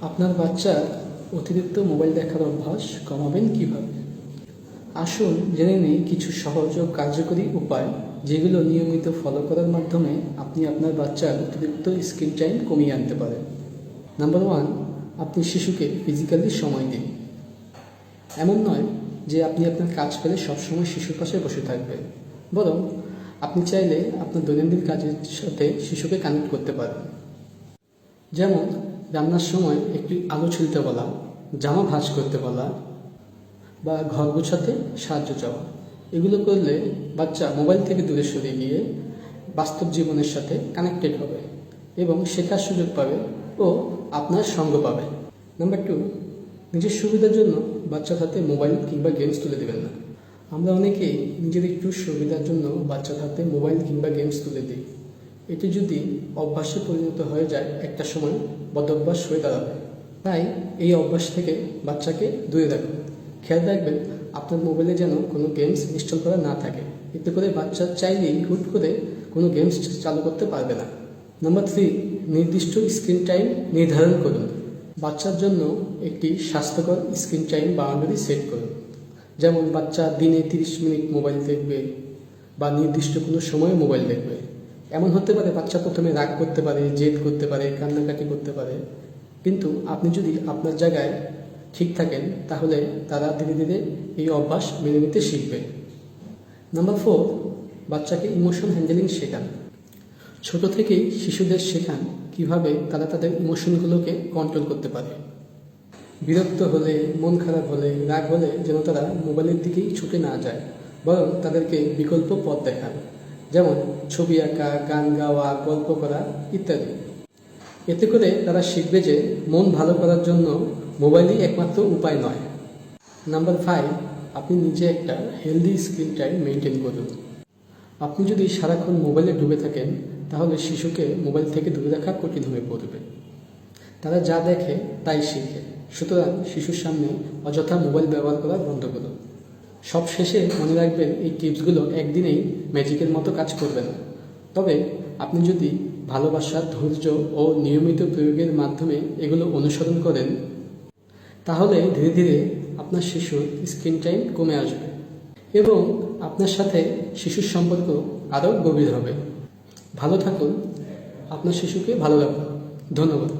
আপনার বাচ্চার অতিরিক্ত মোবাইল দেখার অভ্যাস কমাবেন কীভাবে? আসুন জেনে নিই কিছু সহজ ও কার্যকরী উপায়, যেগুলো নিয়মিত ফলো করার মাধ্যমে আপনি আপনার বাচ্চার অতিরিক্ত স্ক্রিন টাইম কমিয়ে আনতে পারেন। নাম্বার ওয়ান আপনি শিশুকে ফিজিক্যালি সময় দিন। এমন নয় যে আপনি আপনার কাজ ফেলে সবসময় শিশুর পাশে বসে থাকবেন। বরং আপনি চাইলে আপনার দৈনন্দিন কাজের সাথে শিশুকে কানেক্ট করতে পারেন। যেমন রান্নার সময় একটি আলো ছুলতে বলা, জামা ভাঁজ করতে বলা, বা ঘর গোছাতে সাহায্য চাওয়া। এগুলো করলে বাচ্চা মোবাইল থেকে দূরে সরে গিয়ে বাস্তব জীবনের সাথে কানেক্টেড হবে এবং শেখার সুযোগ পাবে ও আপনার সঙ্গ পাবে। নাম্বার টু নিজের সুবিধার জন্য বাচ্চার হাতে মোবাইল কিংবা গেমস তুলে দেবেন না। আমরা অনেকেই নিজের একটু সুবিধার জন্য বাচ্চার হাতে মোবাইল কিংবা গেমস তুলে দিই। এটি যদি অভ্যাসে পরিণত হয়ে যায় একটা সময়, বদভ্যাস হয়ে দাঁড়াবে। তাই এই অভ্যাস থেকে বাচ্চাকে দূরে রাখুন। খেয়াল রাখবেন, আপনার মোবাইলে যেন কোনো গেমস ইনস্টল করা না থাকে। এতে করে বাচ্চা চাইলেই হুট করে কোনো গেমস চালু করতে পারবে না। নাম্বার থ্রি নির্দিষ্ট স্ক্রিন টাইম নির্ধারণ করুন। বাচ্চার জন্য একটি স্বাস্থ্যকর স্ক্রিন টাইম বাউন্ডারি সেট করুন। যেমন বাচ্চা দিনে তিরিশ মিনিট মোবাইল দেখবে বা নির্দিষ্ট কোনো সময়ে মোবাইল দেখবে। এমন হতে পারে, বাচ্চা প্রথমে রাগ করতে পারে, জেদ করতে পারে, কান্নাকাটি করতে পারে। কিন্তু আপনি যদি আপনার জায়গায় ঠিক থাকেন, তাহলে তারা ধীরে ধীরে এই অভ্যাস মেনে নিতে শিখবে। নাম্বার ফোর বাচ্চাকে ইমোশন হ্যান্ডেলিং শেখান। ছোট থেকেই শিশুদের শেখান কীভাবে তারা তাদের ইমোশনগুলোকে কন্ট্রোল করতে পারে। বিরক্ত হলে, মন খারাপ হলে, রাগ হলে যেন তারা মোবাইলের দিকেই ছুটে না যায়, বরং তাদেরকে বিকল্প পথ দেখান। যেমন ছবি আঁকা, গান গাওয়া, গল্প করা ইত্যাদি। এতে করে তারা শিখবে যে মন ভালো করার জন্য মোবাইলই একমাত্র উপায় নয়। নাম্বার ফাইভ আপনি নিজে একটা হেলদি স্ক্রিন টাইম মেনটেন করুন। আপনি যদি সারাক্ষণ মোবাইলে ডুবে থাকেন, তাহলে শিশুকে মোবাইল থেকে দূরে রাখা কঠিন হয়ে পড়বে। তারা যা দেখে তাই শিখে। সুতরাং শিশুর সামনে অযথা মোবাইল ব্যবহার করা বন্ধ করুন। সব শেষে মনে রাখবেন, এই টিপসগুলো একদিনেই ম্যাজিকের মতো কাজ করবে না। তবে আপনি যদি ভালোবাসা, ধৈর্য ও নিয়মিত প্রয়োগের মাধ্যমে এগুলো অনুসরণ করেন, তাহলে ধীরে ধীরে আপনার শিশুর স্ক্রিন টাইম কমে আসবে এবং আপনার সাথে শিশুর সম্পর্ক আরও গভীর হবে। ভালো থাকুন, আপনার শিশুকে ভালো রাখুন। ধন্যবাদ।